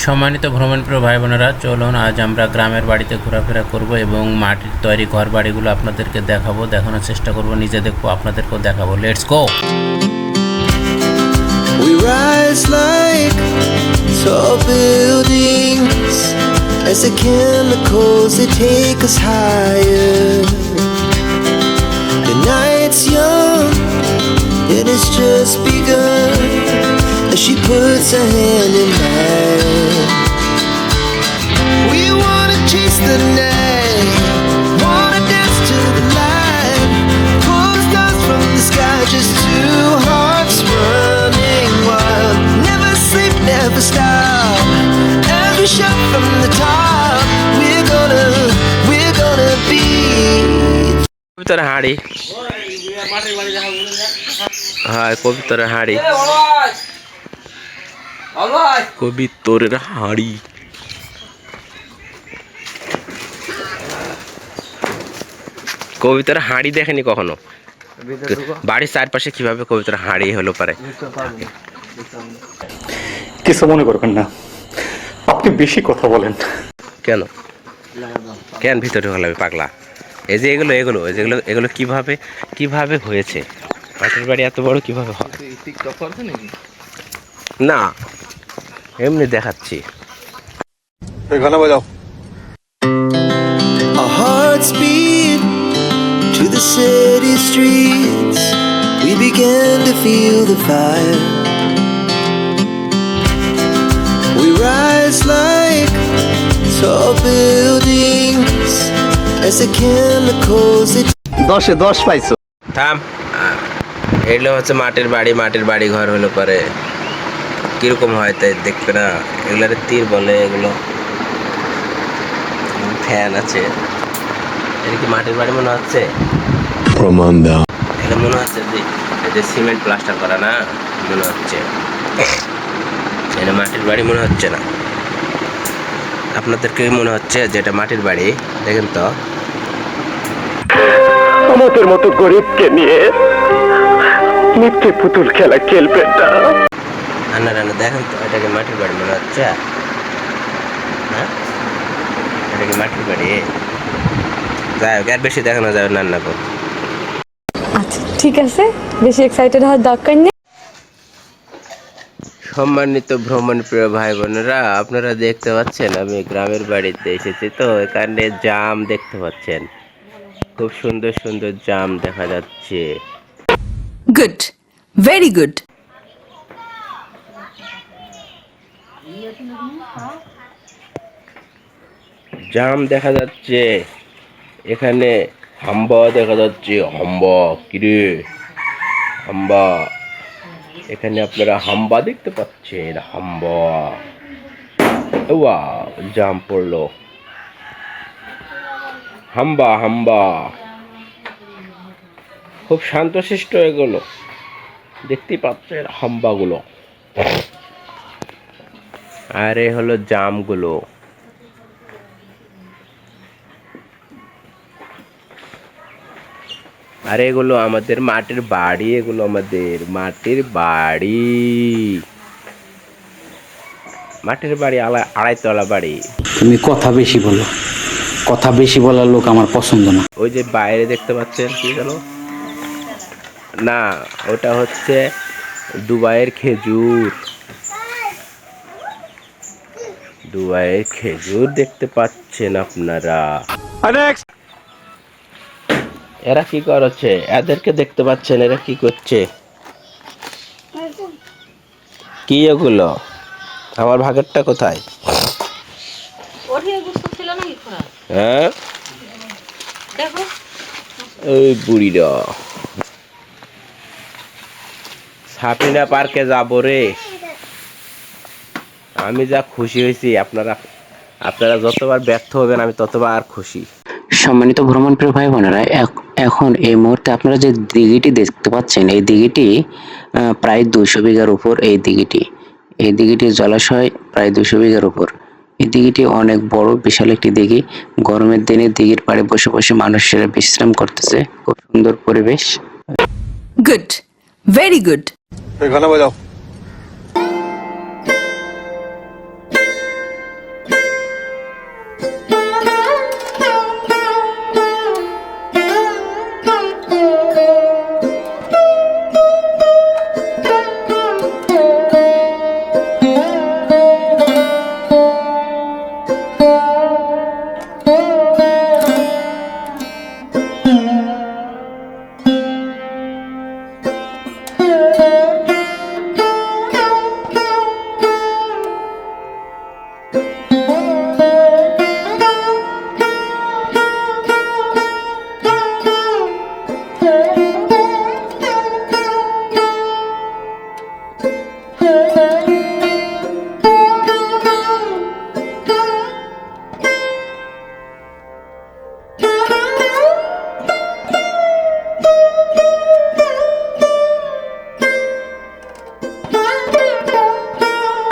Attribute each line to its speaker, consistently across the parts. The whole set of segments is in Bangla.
Speaker 1: সম্মানিত ভ্রমণপ্রিয় ভাই বোনেরা চলুন আজ আমরা গ্রামের বাড়িতে ঘোরাফেরা করব এবং মাটির তৈরি ঘর বাড়িগুলো আপনাদেরকে দেখাবো দেখানোর চেষ্টা করব নিজে দেখব আপনাদেরকেও দেখাবো let's go
Speaker 2: We rise like tall buildings as the chemicals they take us higher. The night's young, it has just begun as she puts her hand in mine.
Speaker 1: কবিতার হাড়ি হ্যাঁ কবিতার হাড়ি কবিতরের হাড়ি কবিতার হাঁড়ি দেখেনি কখনো? বাড়ির চারপাশে কীভাবে কবিতার হাঁড়ি হলো পারে?
Speaker 3: কিছু মনে করবেন না। আপনি বেশি কথা বলেন।
Speaker 1: কেন? কেন ভিতরে হলাবে পাগলা? এই যে এগুলো এগুলো এই যেগুলো এগুলো কীভাবে কীভাবে হয়েছে? মাটির বাড়ি এত বড় কীভাবে হয়? না এমনি দেখাচ্ছি।
Speaker 3: গানা বাজাও।
Speaker 2: To the city streets. We began to feel the fire. We rise like tall buildings as the chemicals
Speaker 3: দশে দশ পাইছো
Speaker 1: থাম এগুলো হচ্ছে মাটির বাড়ি মাটির বাড়ি ঘর হলো পরে কীরকম হয় তাই দেখবে না এগুলার তীর বলে এগুলো ফ্যান আছে এটা কি মাটির বাড়ি মনে হচ্ছে?
Speaker 4: প্রমাণ দাও।
Speaker 1: এটা মনে হচ্ছে যে এটা সিমেন্ট প্লাস্টার করা না মনে হচ্ছে। এটা মাটির বাড়ি মনে হচ্ছে না। আপনাদেরকে মনে হচ্ছে যে এটা মাটির বাড়ি দেখেন তো।
Speaker 3: আমাদের মতো গরিবকে নিয়ে মিথ্যে পুতুল খেলা খেলবেন না।
Speaker 1: রান্না রান্না দেখেন তো এটাকে মাটির বাড়ি মনে হচ্ছে? হ্যাঁ? এটা কি মাটির বাড়ি? যাই হোক আর বেশি দেখানো যাবে রান্না কর
Speaker 5: আচ্ছা ঠিক আছে। বেশি এক্সাইটেড হওয়ার দরকার নেই।
Speaker 1: সম্মানিত ভ্রমণ প্রিয় ভাই বোনেরা আপনারা দেখতে পাচ্ছেন আমি গ্রামের বাড়িতে এসেছি তো এখানে জাম দেখতে পাচ্ছেন। খুব সুন্দর সুন্দর জাম দেখা যাচ্ছে।
Speaker 6: গুড ভেরি গুড
Speaker 1: জাম দেখা যাচ্ছে। এখানে হাম্বা দেখা যাচ্ছে, হাম্বা কিরে হাম্বা। এখানে আপনারা হাম্বা দেখতে পাচ্ছেন, হাম্বা। ওয়া জাম পড়ল। হাম্বা হাম্বা। খুব শান্তশিষ্ট এগুলো। দেখতে পাচ্ছেন হাম্বাগুলো। আর এ হলো জামগুলো। আর এগুলো আমাদের মাটির বাড়ি এগুলো আমাদের মাটির বাড়ি। মাটির বাড়ি আলা আড়াইতলা বাড়ি।
Speaker 7: তুমি কথা বেশি বলো। কথা বেশি বলার লোক আমার পছন্দ না।
Speaker 1: ওই যে বাইরে দেখতে পাচ্ছেন কি গেল না ওটা হচ্ছে দুবাইয়ের খেজুর। দুবাইয়ের খেজুর দেখতে পাচ্ছেন আপনারা। এরা কি করছে? এদেরকে দেখতে পাচ্ছেন, এরা কি করছে? কি এগুলো? আমার ভাগেরটা কোথায়? হ্যাঁ? ওই বুড়িরা। সাপিনা পার্কে যাব রে। আমি যা খুশি হয়েছি, আপনারা আপনারা যতবার ব্যর্থ হবেন, আমি ততবার খুশি।
Speaker 7: সম্মানিত ভ্রমণ প্রিয় ভাই বোনেরা এখন এই মুহূর্তে আপনারা যে দিঘিটি দেখতে পাচ্ছেন এই দিঘিটি প্রায় দুশো বিঘার উপর এই দিঘিটি। এই দিঘিটির জলাশয় প্রায় দুশো বিঘার উপর। এই দিঘিটি অনেক বড় বিশাল একটি দিঘি। গরমের দিনে দিঘির পাড়ে বসে বসে মানুষেরা বিশ্রাম করতেছে। খুব সুন্দর পরিবেশ।
Speaker 6: গুড ভেরি গুড
Speaker 3: গানা বাজাও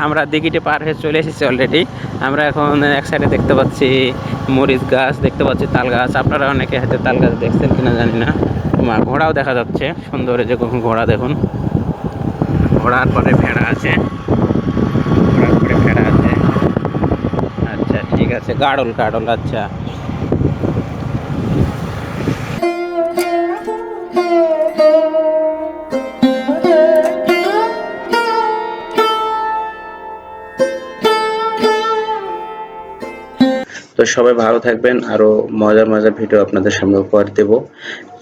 Speaker 7: আমরা দিঘিটি পার হয়ে চলে এসেছি অলরেডি আমরা এখন এক সাইডে দেখতে পাচ্ছি মরিচ গাছ, দেখতে পাচ্ছি তাল গাছ। আপনারা অনেকে হয়তো তাল গাছ দেখছেন কিনা জানি না। ঘোড়াও দেখা যাচ্ছে। সুন্দর যে ঘোড়া দেখুন। ঘোড়ার পরে ভেড়া আছে। ঘোড়ার পরে ভেড়া আছে। আচ্ছা ঠিক আছে, গাড়ল গাড়ল আচ্ছা। তো সবাই ভালো থাকবেন, আরও মজার মজার ভিডিও আপনাদের সামনে উপহার দেব।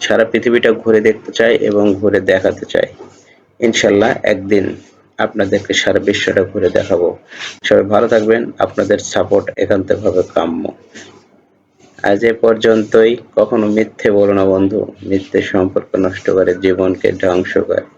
Speaker 7: সারা পৃথিবীটা ঘুরে দেখতে চাই এবং ঘুরে দেখাতে চাই। ইনশাল্লাহ একদিন আপনাদেরকে সারা বিশ্বটা ঘুরে দেখাবো। সবাই ভালো থাকবেন, আপনাদের সাপোর্ট একান্তভাবে কাম্য। আজ এ পর্যন্তই। কখনো মিথ্যে বলো না বন্ধু, মিথ্যে সম্পর্ক নষ্ট করে, জীবনকে ধ্বংস করে।